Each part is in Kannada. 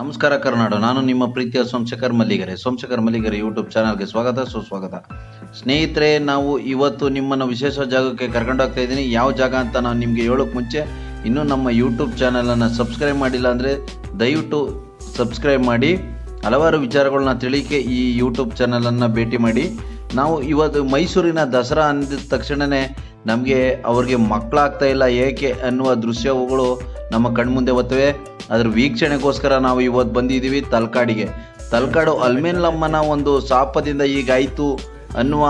ನಮಸ್ಕಾರ ಕರ್ನಾಡು, ನಾನು ನಿಮ್ಮ ಪ್ರೀತಿಯ ಸೋಮಶೇಖರ್ ಮಲ್ಲಿಗರೆ. ಸೋಮಶೇಖರ್ ಮಲ್ಲಿಗರೆ ಯೂಟ್ಯೂಬ್ ಚಾನಲ್ಗೆ ಸ್ವಾಗತ, ಸುಸ್ವಾಗತ. ಸ್ನೇಹಿತರೆ, ನಾವು ಇವತ್ತು ನಿಮ್ಮನ್ನು ವಿಶೇಷ ಜಾಗಕ್ಕೆ ಕರ್ಕೊಂಡು ಹೋಗ್ತಾ ಇದ್ದೀನಿ. ಯಾವ ಜಾಗ ಅಂತ ನಾನು ನಿಮಗೆ ಹೇಳೋಕೆ ಮುಂಚೆ, ಇನ್ನೂ ನಮ್ಮ ಯೂಟ್ಯೂಬ್ ಚಾನಲನ್ನು ಸಬ್ಸ್ಕ್ರೈಬ್ ಮಾಡಿಲ್ಲ ಅಂದರೆ ದಯವಿಟ್ಟು ಸಬ್ಸ್ಕ್ರೈಬ್ ಮಾಡಿ. ಹಲವಾರು ವಿಚಾರಗಳನ್ನ ತಿಳಿಕೆ ಈ ಯೂಟ್ಯೂಬ್ ಚಾನಲನ್ನು ಭೇಟಿ ಮಾಡಿ. ನಾವು ಇವತ್ತು ಮೈಸೂರಿನ ದಸರಾ ಅಂದಿದ ತಕ್ಷಣವೇ ನಮಗೆ ಅವ್ರಿಗೆ ಮಕ್ಕಳಾಗ್ತಾ ಇಲ್ಲ, ಏಕೆ ಅನ್ನುವ ದೃಶ್ಯಗಳು ನಮ್ಮ ಕಣ್ಮುಂದೆ ಒತ್ತವೆ ಅದ್ರ ವೀಕ್ಷಣೆಗೋಸ್ಕರ ನಾವು ಇವತ್ತು ಬಂದಿದ್ದೀವಿ ತಲಕಾಡಿಗೆ. ತಲಕಾಡು ಅಲ್ಮೇಲಮ್ಮನ ಒಂದು ಶಾಪದಿಂದ ಈಗಾಯಿತು ಅನ್ನುವ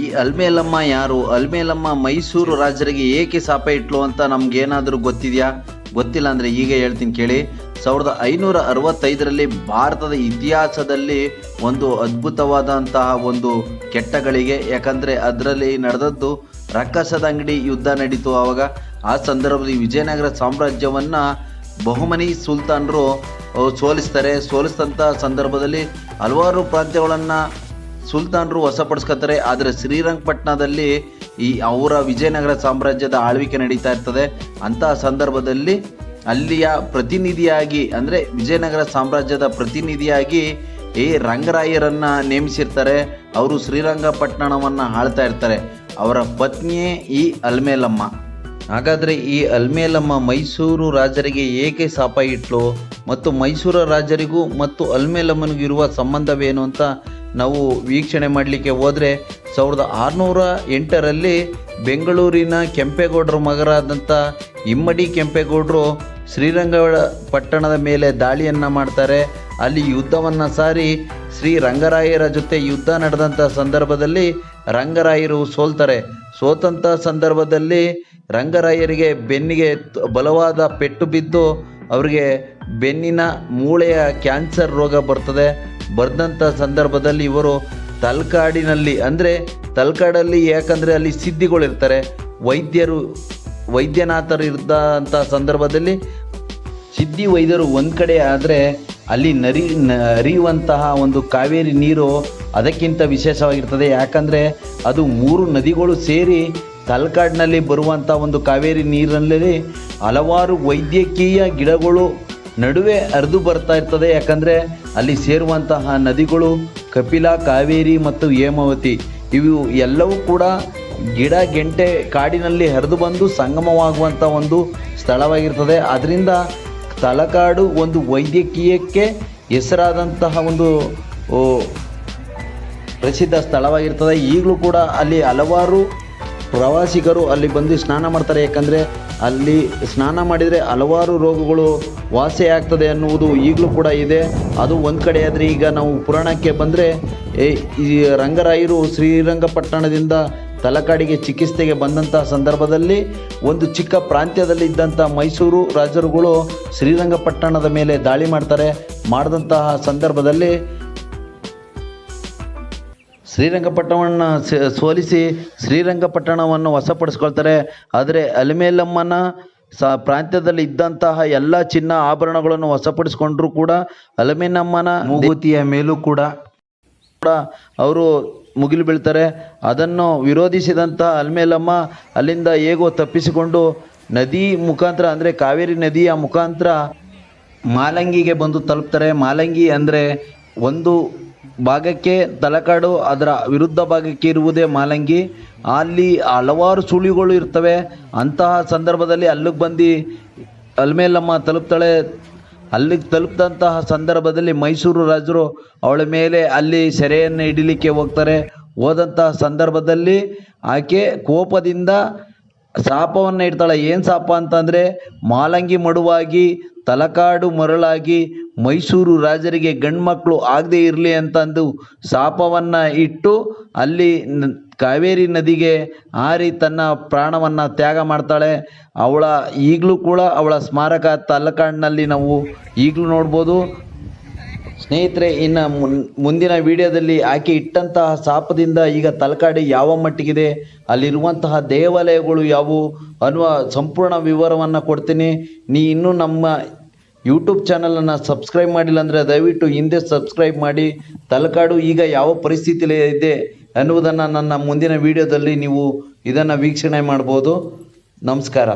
ಈ ಅಲ್ಮೇಲಮ್ಮ ಯಾರು? ಅಲ್ಮೇಲಮ್ಮ ಮೈಸೂರು ರಾಜರಿಗೆ ಏಕೆ ಶಾಪ ಇಟ್ಲು ಅಂತ ನಮ್ಗೇನಾದರೂ ಗೊತ್ತಿದೆಯಾ? ಗೊತ್ತಿಲ್ಲ ಅಂದರೆ ಈಗ ಹೇಳ್ತೀನಿ ಕೇಳಿ. ಸಾವಿರದ ಐನೂರ ಅರವತ್ತೈದರಲ್ಲಿ ಭಾರತದ ಇತಿಹಾಸದಲ್ಲಿ ಒಂದು ಅದ್ಭುತವಾದಂತಹ ಒಂದು ಕೆಟ್ಟಗಳಿಗೆ, ಯಾಕಂದರೆ ಅದರಲ್ಲಿ ನಡೆದದ್ದು ರಕ್ಕಸದ ಅಂಗಡಿ ಯುದ್ಧ ನಡೀತು ಆವಾಗ. ಆ ಸಂದರ್ಭದಲ್ಲಿ ವಿಜಯನಗರ ಸಾಮ್ರಾಜ್ಯವನ್ನು ಬಹುಮನಿ ಸುಲ್ತಾನರು ಸೋಲಿಸ್ತಾರೆ. ಸೋಲಿಸಿದಂಥ ಸಂದರ್ಭದಲ್ಲಿ ಹಲವಾರು ಪ್ರಾಂತ್ಯಗಳನ್ನು ಸುಲ್ತಾನರು ವಶಪಡಿಸ್ಕೊತಾರೆ. ಆದರೆ ಶ್ರೀರಂಗಪಟ್ಟಣದಲ್ಲಿ ಈ ಅವರ ವಿಜಯನಗರ ಸಾಮ್ರಾಜ್ಯದ ಆಳ್ವಿಕೆ ನಡೀತಾ ಇರ್ತದೆ. ಅಂತಹ ಸಂದರ್ಭದಲ್ಲಿ ಅಲ್ಲಿಯ ಪ್ರತಿನಿಧಿಯಾಗಿ, ಅಂದರೆ ವಿಜಯನಗರ ಸಾಮ್ರಾಜ್ಯದ ಪ್ರತಿನಿಧಿಯಾಗಿ ಈ ರಂಗರಾಯರನ್ನ ನೇಮಿಸಿರ್ತಾರೆ. ಅವರು ಶ್ರೀರಂಗಪಟ್ಟಣವನ್ನು ಆಳ್ತಾ ಇರ್ತಾರೆ. ಅವರ ಪತ್ನಿಯೇ ಈ ಅಲ್ಮೇಲಮ್ಮ. ಹಾಗಾದರೆ ಈ ಅಲ್ಮೇಲಮ್ಮ ಮೈಸೂರು ರಾಜರಿಗೆ ಏಕೆ ಶಾಪ ಇಟ್ಲು ಮತ್ತು ಮೈಸೂರು ರಾಜರಿಗೂ ಮತ್ತು ಅಲ್ಮೇಲಮ್ಮನಿಗೂ ಇರುವ ಸಂಬಂಧವೇನು ಅಂತ ನಾವು ವೀಕ್ಷಣೆ ಮಾಡಲಿಕ್ಕೆ ಹೋದರೆ ಸಾವಿರದ ಆರುನೂರ ಎಂಟರಲ್ಲಿ ಬೆಂಗಳೂರಿನ ಕೆಂಪೇಗೌಡರ ಮಗರಾದಂಥ ಇಮ್ಮಡಿ ಕೆಂಪೇಗೌಡರು ಶ್ರೀರಂಗ ಪಟ್ಟಣದ ಮೇಲೆ ದಾಳಿಯನ್ನು ಮಾಡ್ತಾರೆ. ಅಲ್ಲಿ ಯುದ್ಧವನ್ನು ಸಾರಿ ಶ್ರೀ ರಂಗರಾಯರ ಜೊತೆ ಯುದ್ಧ ನಡೆದಂಥ ಸಂದರ್ಭದಲ್ಲಿ ರಂಗರಾಯರು ಸೋಲ್ತಾರೆ. ಸೋತಂಥ ಸಂದರ್ಭದಲ್ಲಿ ರಂಗರಾಯರಿಗೆ ಬೆನ್ನಿಗೆ ಬಲವಾದ ಪೆಟ್ಟು ಬಿದ್ದು ಅವರಿಗೆ ಬೆನ್ನಿನ ಮೂಳೆಯ ಕ್ಯಾನ್ಸರ್ ರೋಗ ಬರ್ತದೆ. ಬರೆದಂಥ ಸಂದರ್ಭದಲ್ಲಿ ಇವರು ತಲಕಾಡಿನಲ್ಲಿ, ಅಂದರೆ ತಲಕಾಡಲ್ಲಿ ಯಾಕಂದರೆ ಅಲ್ಲಿ ಸಿದ್ಧಿಗಳಿರ್ತಾರೆ. ವೈದ್ಯರು ವೈದ್ಯನಾಥರು ಇದ್ದಂಥ ಸಂದರ್ಭದಲ್ಲಿ ಸಿದ್ಧಿ ವೈದ್ಯರು ಒಂದು ಕಡೆ ಆದರೆ ಅಲ್ಲಿ ನರಿ ಹರಿಯುವಂತಹ ಒಂದು ಕಾವೇರಿ ನೀರು ಅದಕ್ಕಿಂತ ವಿಶೇಷವಾಗಿರ್ತದೆ. ಯಾಕಂದರೆ ಅದು ಮೂರು ನದಿಗಳು ಸೇರಿ ತಲಕಾಡಿನಲ್ಲಿ ಬರುವಂಥ ಒಂದು ಕಾವೇರಿ ನೀರಿನಲ್ಲಿ ಹಲವಾರು ವೈದ್ಯಕೀಯ ಗಿಡಗಳು ನಡುವೆ ಹರಿದು ಬರ್ತಾ ಇರ್ತದೆ. ಯಾಕಂದರೆ ಅಲ್ಲಿ ಸೇರುವಂತಹ ನದಿಗಳು ಕಪಿಲಾ, ಕಾವೇರಿ ಮತ್ತು ಹೇಮಾವತಿ, ಇವು ಎಲ್ಲವೂ ಕೂಡ ಗಿಡ, ಗೆಂಟೆ ಕಾಡಿನಲ್ಲಿ ಹರಿದು ಬಂದು ಸಂಗಮವಾಗುವಂಥ ಒಂದು ಸ್ಥಳವಾಗಿರ್ತದೆ. ಅದರಿಂದ ತಲಕಾಡು ಒಂದು ವೈದ್ಯಕೀಯಕ್ಕೆ ಹೆಸರಾದಂತಹ ಒಂದು ಪ್ರಸಿದ್ಧ ಸ್ಥಳವಾಗಿರ್ತದೆ. ಈಗಲೂ ಕೂಡ ಅಲ್ಲಿ ಹಲವಾರು ಪ್ರವಾಸಿಗರು ಅಲ್ಲಿ ಬಂದು ಸ್ನಾನ ಮಾಡ್ತಾರೆ, ಯಾಕಂದರೆ ಅಲ್ಲಿ ಸ್ನಾನ ಮಾಡಿದರೆ ಹಲವಾರು ರೋಗಗಳು ವಾಸಿ ಆಗ್ತದೆ ಅನ್ನುವುದು ಈಗಲೂ ಕೂಡ ಇದೆ. ಅದು ಒಂದು ಕಡೆ ಆದರೆ ಈಗ ನಾವು ಪುರಾಣಕ್ಕೆ ಬಂದರೆ ಈ ರಂಗರಾಯರು ಶ್ರೀರಂಗಪಟ್ಟಣದಿಂದ ತಲಕಾಡಿಗೆ ಚಿಕಿತ್ಸೆಗೆ ಬಂದಂಥ ಸಂದರ್ಭದಲ್ಲಿ ಒಂದು ಚಿಕ್ಕ ಪ್ರಾಂತ್ಯದಲ್ಲಿ ಇದ್ದಂಥ ಮೈಸೂರು ರಾಜರುಗಳು ಶ್ರೀರಂಗಪಟ್ಟಣದ ಮೇಲೆ ದಾಳಿ ಮಾಡ್ತಾರೆ. ಮಾಡಿದಂತಹ ಸಂದರ್ಭದಲ್ಲಿ ಶ್ರೀರಂಗಪಟ್ಟಣವನ್ನು ಸೋಲಿಸಿ ಶ್ರೀರಂಗಪಟ್ಟಣವನ್ನು ವಶಪಡಿಸ್ಕೊಳ್ತಾರೆ. ಆದರೆ ಅಲಿಮೇಲಮ್ಮನ ಸ ಪ್ರಾಂತ್ಯದಲ್ಲಿ ಇದ್ದಂತಹ ಎಲ್ಲ ಚಿನ್ನ ಆಭರಣಗಳನ್ನು ವಶಪಡಿಸ್ಕೊಂಡ್ರೂ ಕೂಡ ಅಲಮೇನಮ್ಮನ ಮೂಗುತಿಯ ಮೇಲೂ ಕೂಡ. ಕೂಡ ಅವರು ಮುಗಿಲು ಬೀಳ್ತಾರೆ. ಅದನ್ನು ವಿರೋಧಿಸಿದಂಥ ಅಲ್ಮೇಲಮ್ಮ ಅಲ್ಲಿಂದ ಹೇಗೋ ತಪ್ಪಿಸಿಕೊಂಡು ನದಿ ಮುಖಾಂತರ ಅಂದರೆ ಕಾವೇರಿ ನದಿಯ ಮುಖಾಂತರ ಮಾಲಂಗಿಗೆ ಬಂದು ತಲುಪ್ತಾರೆ. ಮಾಲಂಗಿ ಅಂದರೆ ಒಂದು ಭಾಗಕ್ಕೆ ತಲಕಾಡು ಅದರ ವಿರುದ್ಧ ಭಾಗಕ್ಕೆ ಇರುವುದೇ ಮಾಲಂಗಿ. ಅಲ್ಲಿ ಹಲವಾರು ಸುಳಿಗಳು ಇರ್ತವೆ. ಅಂತಹ ಸಂದರ್ಭದಲ್ಲಿ ಅಲ್ಲಿಗೆ ಬಂದು ಅಲ್ಮೇಲಮ್ಮ ತಲುಪ್ತಾಳೆ. ಅಲ್ಲಿಗೆ ತಲುಪಿದಂತಹ ಸಂದರ್ಭದಲ್ಲಿ ಮೈಸೂರು ರಾಜರು ಅವಳ ಮೇಲೆ ಅಲ್ಲಿ ಸೆರೆಯನ್ನು ಹಿಡಿಲಿಕ್ಕೆ ಹೋಗ್ತಾರೆ. ಹೋದಂತಹ ಸಂದರ್ಭದಲ್ಲಿ ಆಕೆ ಕೋಪದಿಂದ ಶಾಪವನ್ನು ಇಡ್ತಾಳೆ. ಏನು ಶಾಪ ಅಂತಂದರೆ ಮಾಲಂಗಿ ಮಡುವಾಗಿ ತಲಕಾಡು ಮರಳಾಗಿ ಮೈಸೂರು ರಾಜರಿಗೆ ಗಂಡ್ಮಕ್ಳು ಆಗದೇ ಇರಲಿ ಅಂತಂದು ಶಾಪವನ್ನ ಇಟ್ಟು ಅಲ್ಲಿ ಕಾವೇರಿ ನದಿಗೆ ಹಾರಿ ತನ್ನ ಪ್ರಾಣವನ್ನು ತ್ಯಾಗ ಮಾಡ್ತಾಳೆ. ಅವಳ ಈಗಲೂ ಕೂಡ ಅವಳ ಸ್ಮಾರಕ ತಲಕಾಡಿನಲ್ಲಿ ನಾವು ಈಗಲೂ ನೋಡ್ಬೋದು. ಸ್ನೇಹಿತರೆ, ಇನ್ನು ಮುಂದಿನ ವಿಡಿಯೋದಲ್ಲಿ ಆಕೆ ಇಟ್ಟಂತಹ ಶಾಪದಿಂದ ಈಗ ತಲಕಾಡಿ ಯಾವ ಮಟ್ಟಿಗಿದೆ, ಅಲ್ಲಿರುವಂತಹ ದೇವಾಲಯಗಳು ಯಾವುವು ಅನ್ನುವ ಸಂಪೂರ್ಣ ವಿವರವನ್ನು ಕೊಡ್ತೀನಿ. ನೀ ಇನ್ನೂ ನಮ್ಮ ಯೂಟ್ಯೂಬ್ ಚಾನಲನ್ನು ಸಬ್ಸ್ಕ್ರೈಬ್ ಮಾಡಿಲ್ಲ ಅಂದರೆ ದಯವಿಟ್ಟು ಹಿಂದೆ ಸಬ್ಸ್ಕ್ರೈಬ್ ಮಾಡಿ. ತಲಕಾಡು ಈಗ ಯಾವ ಪರಿಸ್ಥಿತಿಯಲ್ಲಿ ಇದೆ ಅನ್ನುವುದನ್ನು ನನ್ನ ಮುಂದಿನ ವಿಡಿಯೋದಲ್ಲಿ ನೀವು ಇದನ್ನು ವೀಕ್ಷಣೆ ಮಾಡ್ಬೋದು. ನಮಸ್ಕಾರ.